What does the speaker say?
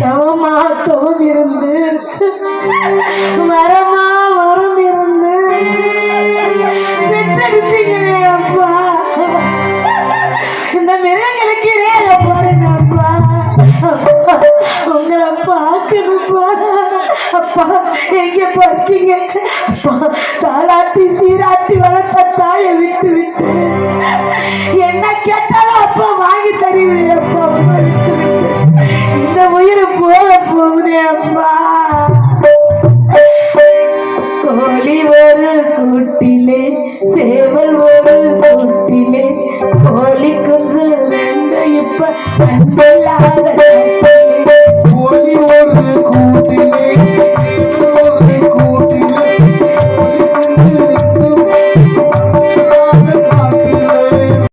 தவமா தவம் இருந்து மரமா இருந்து பெற்றெடுத்தீங்களே அப்பா. இந்த மிருகங்களுக்கு நேர பாருங்க அப்பா? அப்பா உங்களை பார்க்கணும்ப்பா. அப்பா எங்க பார்க்கீங்க? அப்பா தாளாட்டி சீராட்டி வளர்த்த கேட்டாலும் அப்பா வாங்கி தருவீங்க அப்பா இந்த உயிர் போல போகுதே அப்பா. கோழி ஒரு கூட்டிலே சேவல் ஒரு கூட்டிலே கோழி கொஞ்சம் இப்ப அன்பில்லாத